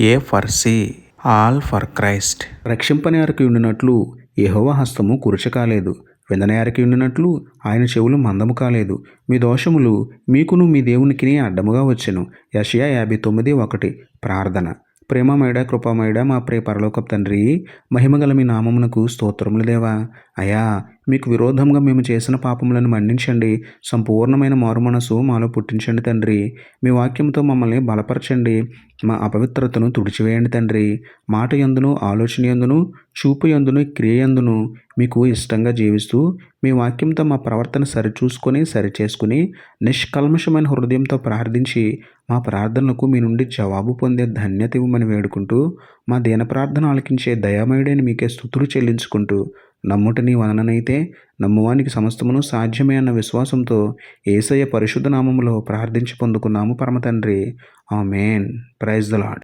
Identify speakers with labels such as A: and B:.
A: A for C all for Christ. రక్షింపని అరకు ఉండినట్లు యహోవ హస్తము కురుచ కాలేదు. విందని అరకి ఉండినట్లు ఆయన చెవులు మందము కాలేదు. మీ దోషములు మీకును మీ దేవునికిని అడ్డముగా వచ్చెను. యషయా యాభై తొమ్మిది ఒకటి ప్రార్థన. ప్రేమమేడ కృపమేడ మా ప్రియ పరలోకపు తండ్రి మహిమగల మీ నామమునకు స్తోత్రములు దేవా. అయా మీకు విరోధంగా మేము చేసిన పాపములను మన్నించండి. సంపూర్ణమైన మారుమనసు మాలో పుట్టించండి తండ్రి. మీ వాక్యంతో మమ్మల్ని బలపరచండి. మా అపవిత్రతను తుడిచివేయండి తండ్రి. మాట ఎందును ఆలోచన ఎందును చూపు ఎందును క్రియ ఎందును మీకు ఇష్టంగా జీవిస్తూ మీ వాక్యంతో మా ప్రవర్తన సరిచూసుకొని సరిచేసుకుని నిష్కల్మషమైన హృదయంతో ప్రార్థించి మా ప్రార్థనలకు మీ నుండి జవాబు పొందే ధన్యత ఇవ్వమని వేడుకుంటూ మా దీన ప్రార్థన ఆలకించే దయామయుడైన మీకే స్థుతులు చెల్లించుకుంటూ నమ్ముట నీ వలననైతే నమ్మువానికి సమస్తమును సాధ్యమే అన్న విశ్వాసంతో ఏసయ్య పరిశుద్ధ నామములో ప్రార్థించి పొందుకున్నాము పరమ తండ్రి ఆమెన్. Praise the lord